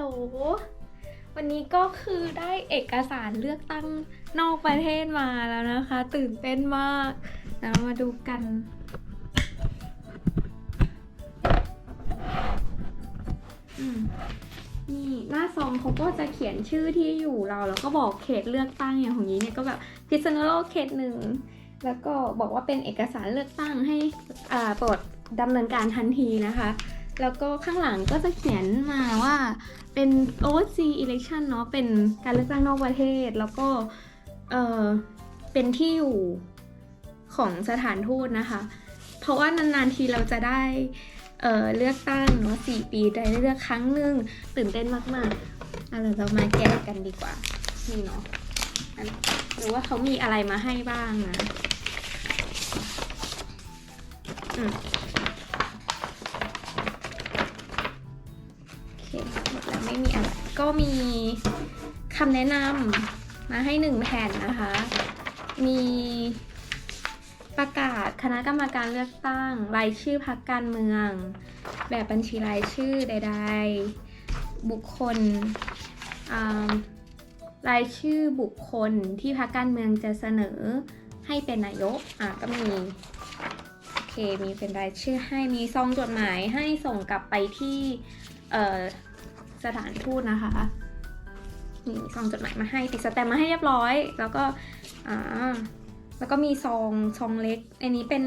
ล วันนี้ก็คือได้เอกสารเลือกตั้งนอกประเทศมาแล้วนะคะ ตื่นเต้นมากแล้วมาดูกันนี่หน้าซองเขาก็จะเขียนชื่อที่อยู่เรา แล้วก็บอกเขตเลือกตั้งอย่างของนี้เนี่ยก็แบบพิษณุโลกเขตหนึ่งแล้วก็บอกว่าเป็นเอกสารเลือกตั้งให้อ่าโปรดดำเนินการทันทีนะคะ แล้วก็ข้างหลังก็จะเขียนมาว่าเป็น overseas election เนาะเป็นการเลือกตั้งนอกประเทศ แล้วก็เออเป็นที่อยู่ของสถานทูตนะคะ เพราะว่านานๆทีเราจะได้เออเลือกตั้งเนาะสี่ปีได้เลือกครั้งหนึ่งตื่นเต้นมากๆเอาล่ะเรามาแกะกันดีกว่า นี่เนาะหรือว่าเขามีอะไรมาให้บ้างนะ ไม่มีอะไร ก็มีคำแนะนำมาให้หนึ่งแผ่นนะคะ มีประกาศคณะกรรมการเลือกตั้ง รายชื่อพักการเมือง แบบบัญชีรายชื่อใด ๆ บุคคลอ่ารายชื่อบุคคลที่พักการเมืองจะเสนอให้เป็นนายก อะก็มีโอเคมีเป็นรายชื่อให้มีซองจดหมายให้ส่งกลับไปที่ สถานทูตนะคะนี่ซองจดหมายมาให้ติดสแตมป์มาให้เรียบร้อย แล้วก็อ่าแล้วก็มีซองซองเล็ก อันนี้เป็น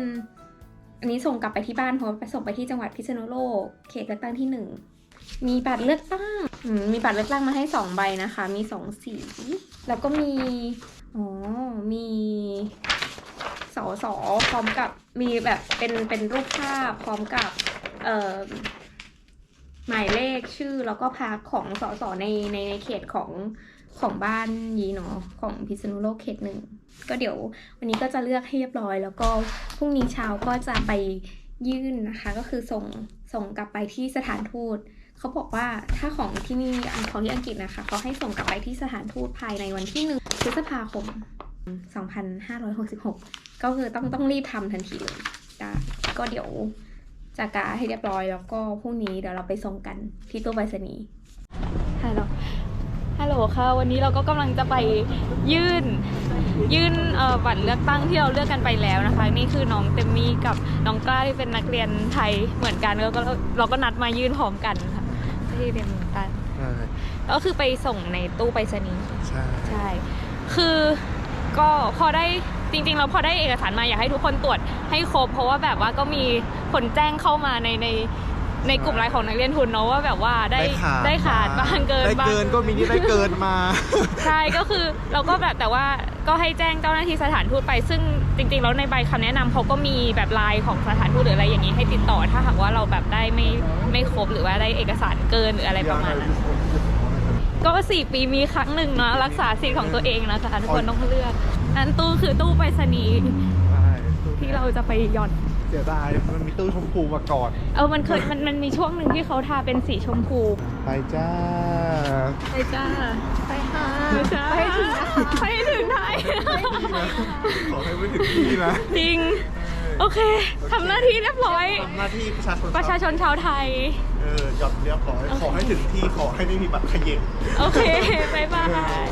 อันนี้ส่งกลับไปที่บ้านเพราะไปส่งไปที่จังหวัดพิษณุโลกเขตเลือกตั้งที่หนึ่งมีบัตรเลือกตั้งมมีบัตรเลือกตั้งมาให้สองใบนะคะ มีสองสี แล้วก็มีอ๋อมีสอสอพร้อมกับมีแบบเป็นเป็นรูปภาพพร้อมกับเอ่อ หมายเลขชื่อแล้วก็พักของสสในในในเขตของของบ้านยีเนาะของพิษณุโลกเขตหนึ่งก็เดี๋ยววันนี้ก็จะเลือกให้เรียบร้อย แล้วก็พรุ่งนี้เช้าก็จะไปยื่นนะคะ ก็คือส่งส่งกลับไปที่สถานทูตเขาบอกว่าถ้าของที่นี่ของที่อังกฤษนะคะเขาให้ส่งกลับไปที่สถานทูตภายในวันที่หนึ่งพฤษภาคม 2566 ก็คือต้องต้องรีบทำทันทีเลยจ้ะก็เดี๋ยว จากกาให้เรียบร้อยแล้วก็พรุ่งนี้เดี๋ยวเราไปส่งกันที่ตู้ไปรษณีย์ฮัลโหลฮัลโหลค่ะ วันนี้เราก็กำลังจะไปยื่น ยื่นเอ่อบัตรเลือกตั้งที่เราเลือกกันไปแล้วนะคะ นี่คือน้องเตมมี่กับน้องกล้าที่เป็นนักเรียนไทยเหมือนกันแล้วก็เราก็นัดมายื่นพร้อมกันค่ะที่เรียนเหมือนกันใช่ก็คือไปส่งในตู้ไปรษณีย์ใช่ใช่ คือก็พอได้ จริงๆเราพอได้เอกสารมาอยากให้ทุกคนตรวจให้ครบ เพราะว่าแบบว่าก็มีคนแจ้งเข้ามาในในในกลุ่มไลน์ของนักเรียนทุนเนาะว่าแบบว่าได้ได้ขาดบ้างเกินได้บ้างเกินก็มีที่ได้เกินมา ใช่ก็คือเราก็แบบแต่ว่าก็ให้แจ้งเจ้าหน้าที่สถานทูตไป ซึ่งจริง ๆ แล้วในใบคำแนะนำเขาก็มีแบบไลน์ของสถานทูตหรืออะไรอย่างนี้ให้ติดต่อถ้าหากว่าเราแบบได้ไม่ไม่ครบหรือว่าได้เอกสารเกินหรืออะไรประมาณนั้นก็สี่ปีมีครั้งหนึ่งเนาะรักษาสิทธิ์ของตัวเองนะคะทุกคนต้องเลือก นั้นตู้คือตู้ไปรษณีย์ใช่ที่เราจะไปหย่อน เสียดายมันมีตู้ชมพูมาก่อน เออมันเคยมันมันมีช่วงหนึ่งที่เขาทาเป็นสีชมพู ไปจ้า ไปจ้า ไปค่ะไปจ้าไปให้ถึงนะคะไปให้ถึงไทย ขอให้ไม่ถึงที่นะ จริง โอเคทำหน้าที่เรียบร้อย ทำหน้าที่ประชาชนประชาชนชาวไทย เออหยอดเรียบร้อย ขอให้ถึงที่ ขอให้ไม่มีบัตรเขย่งโอเค บ๊ายบาย